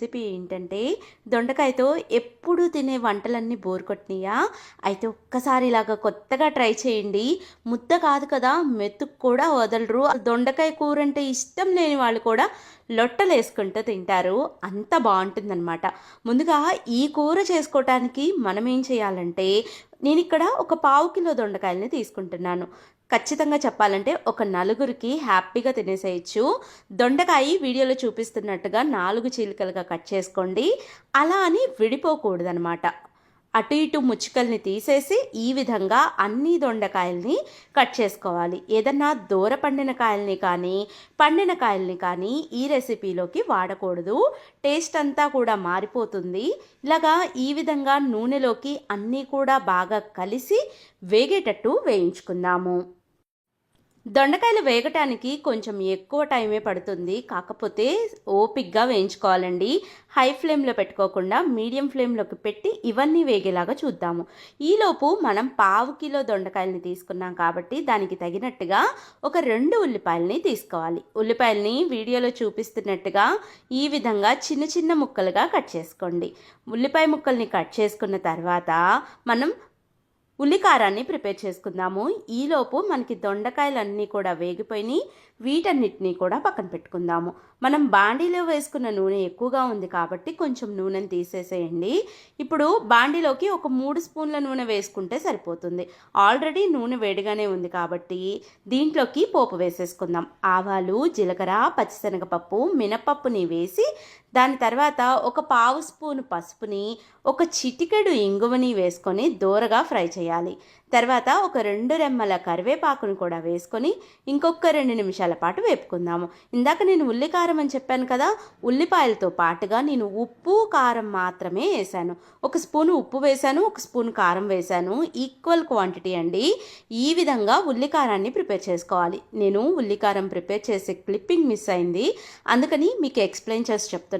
Recipe ఏంటంటే దొండకాయతో ఎప్పుడు తినే వంటలన్నీ బోర్ కొట్టినాయా? అయితే ఒక్కసారి ఇలాగా కొత్తగా ట్రై చేయండి. ముద్ద కాదు కదా మెతుకు కూడా వదలరు. దొండకాయ కూర అంటే ఇష్టం లేని వాళ్ళు కూడా లొట్టలు వేసుకుంటూ తింటారు. అంత బాగుంటుందన్నమాట. ముందుగా ఈ కూర చేసుకోవటానికి మనం ఏం చేయాలంటే నేను ఇక్కడ ఒక పావు కిలో దొండకాయలని తీసుకుంటున్నాను. ఖచ్చితంగా చెప్పాలంటే ఒక నలుగురికి హ్యాపీగా తినేసేయచ్చు. దొండకాయ వీడియోలో చూపిస్తున్నట్టుగా నాలుగు చీలికలుగా కట్ చేసుకోండి. అలా అని విడిపోకూడదనమాట అటు ఇటు ముచ్చుకల్ని తీసేసి ఈ విధంగా అన్ని దొండకాయల్ని కట్ చేసుకోవాలి. ఏదన్నా దూర పండిన కాయల్ని కానీ పండిన కాయల్ని కానీ ఈ రెసిపీలోకి వాడకూడదు. టేస్ట్ అంతా కూడా మారిపోతుంది. ఇలాగా ఈ విధంగా నూనెలోకి అన్నీ కూడా బాగా కలిసి వేగేటట్టు వేయించుకుందాము. దొండకాయలు వేగటానికి కొంచెం ఎక్కువ టైమే పడుతుంది. కాకపోతే ఓపిక్గా వేయించుకోవాలండి. హై ఫ్లేమ్లో పెట్టుకోకుండా మీడియం ఫ్లేమ్లోకి పెట్టి ఇవన్నీ వేగేలాగా చూద్దాము. ఈలోపు మనం పావు కిలో దొండకాయలని తీసుకున్నాం కాబట్టి దానికి తగినట్టుగా ఒక రెండు ఉల్లిపాయలని తీసుకోవాలి. ఉల్లిపాయలని వీడియోలో చూపిస్తున్నట్టుగా ఈ విధంగా చిన్న చిన్న ముక్కలుగా కట్ చేసుకోండి. ఉల్లిపాయ ముక్కల్ని కట్ చేసుకున్న తర్వాత మనం ఉల్లికారాన్ని ప్రిపేర్ చేసుకుందాము. ఈలోపు మనకి దొండకాయలన్నీ కూడా వేగిపోయినాయి. వీటన్నిటినీ కూడా పక్కన పెట్టుకుందాము. మనం బాండీలో వేసుకున్న నూనె ఎక్కువగా ఉంది కాబట్టి కొంచెం నూనెను తీసేసేయండి. ఇప్పుడు బాండీలోకి ఒక మూడు స్పూన్ల నూనె వేసుకుంటే సరిపోతుంది. ఆల్రెడీ నూనె వేడిగానే ఉంది కాబట్టి దీంట్లోకి పోపు వేసేసుకుందాం. ఆవాలు జీలకర్ర పచ్చిశనగపప్పు మినపప్పుని వేసి దాని తర్వాత ఒక పావు స్పూను పసుపుని ఒక చిటికెడు ఇంగువని వేసుకొని దూరగా ఫ్రై చేయాలి. తర్వాత ఒక రెండు రెమ్మల కరివేపాకును కూడా వేసుకొని ఇంకొక రెండు నిమిషాల పాటు వేపుకుందాము. ఇందాక నేను ఉల్లికారం అని చెప్పాను కదా ఉల్లిపాయలతో పాటుగా నేను ఉప్పు కారం మాత్రమే వేసాను ఒక స్పూను ఉప్పు వేశాను ఒక స్పూన్ కారం వేశాను. ఈక్వల్ క్వాంటిటీ అండి. ఈ విధంగా ఉల్లికారాన్ని ప్రిపేర్ చేసుకోవాలి. నేను ఉల్లికారం ప్రిపేర్ చేసే క్లిప్పింగ్ మిస్ అయింది. అందుకని మీకు ఎక్స్ప్లెయిన్ చేసి చెప్తున్నాను.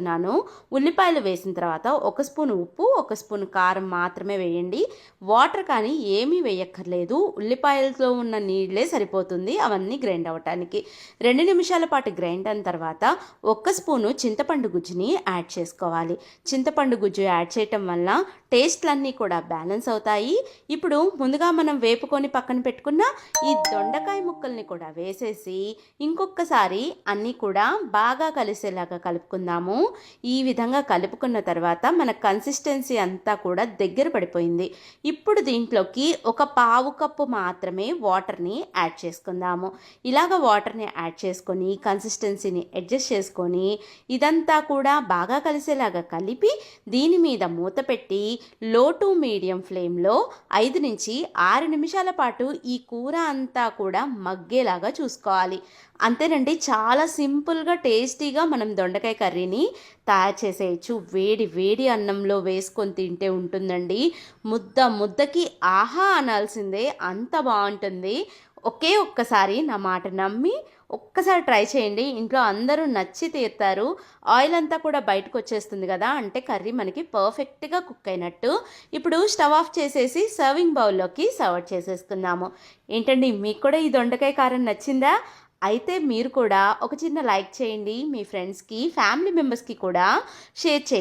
ఉల్లిపాయలు వేసిన తర్వాత ఒక స్పూన్ ఉప్పు ఒక స్పూన్ కారం మాత్రమే వేయండి. వాటర్ కానీ ఏమీ వేయక్కర్లేదు. ఉల్లిపాయలతో ఉన్న నీళ్ళే సరిపోతుంది. అవన్నీ గ్రైండ్ అవ్వటానికి. రెండు నిమిషాల పాటు గ్రైండ్ అయిన తర్వాత ఒక్క స్పూను చింతపండు గుజ్జుని యాడ్ చేసుకోవాలి. చింతపండు గుజ్జు యాడ్ చేయటం వల్ల టేస్ట్లన్నీ కూడా బ్యాలెన్స్ అవుతాయి. ఇప్పుడు ముందుగా మనం వేపుకొని పక్కన పెట్టుకున్న ఈ దొండకాయ ముక్కల్ని కూడా వేసేసి ఇంకొకసారి అన్నీ కూడా బాగా కలిసేలాగా కలుపుకుందాము. ఈ విధంగా కలుపుకున్న తర్వాత మన కన్సిస్టెన్సీ అంతా కూడా దగ్గర పడిపోయింది. ఇప్పుడు దీంట్లోకి ఒక పావు కప్పు మాత్రమే వాటర్ని యాడ్ చేసుకుందాము. ఇలాగ వాటర్ని యాడ్ చేసుకొని కన్సిస్టెన్సీని అడ్జస్ట్ చేసుకొని ఇదంతా కూడా బాగా కలిసేలాగా కలిపి దీని మీద మూత పెట్టి లో టు మీడియం ఫ్లేమ్లో ఐదు నుంచి ఆరు నిమిషాల పాటు ఈ కూర అంతా కూడా మగ్గేలాగా చూసుకోవాలి. అంతేనండి చాలా సింపుల్గా టేస్టీగా మనం దొండకాయ కర్రీని తయారు చేసేయచ్చు. వేడి వేడి అన్నంలో వేసుకొని తింటే ఉంటుందండి. ముద్ద ముద్దకి ఆహా అనాల్సిందే. అంత బాగుంటుంది. ఒకే ఒక్కసారి నా మాట నమ్మి ఒక్కసారి ట్రై చేయండి. ఇంట్లో అందరూ నచ్చి తీరుతారు. ఆయిల్ అంతా కూడా బయటకు వచ్చేస్తుంది కదా అంటే కర్రీ మనకి పర్ఫెక్ట్గా కుక్ అయినట్టు. ఇప్పుడు స్టవ్ ఆఫ్ చేసేసి సర్వింగ్ బౌల్లోకి సర్వ్ చేసేసుకుందాము. ఏంటండి మీకు కూడా ఈ దొండకాయ కారం నచ్చిందా? అయితే మీరు కూడా ఒక చిన్న లైక్ చేయండి. మీ ఫ్రెండ్స్కి ఫ్యామిలీ మెంబర్స్కి కూడా షేర్ చేయండి.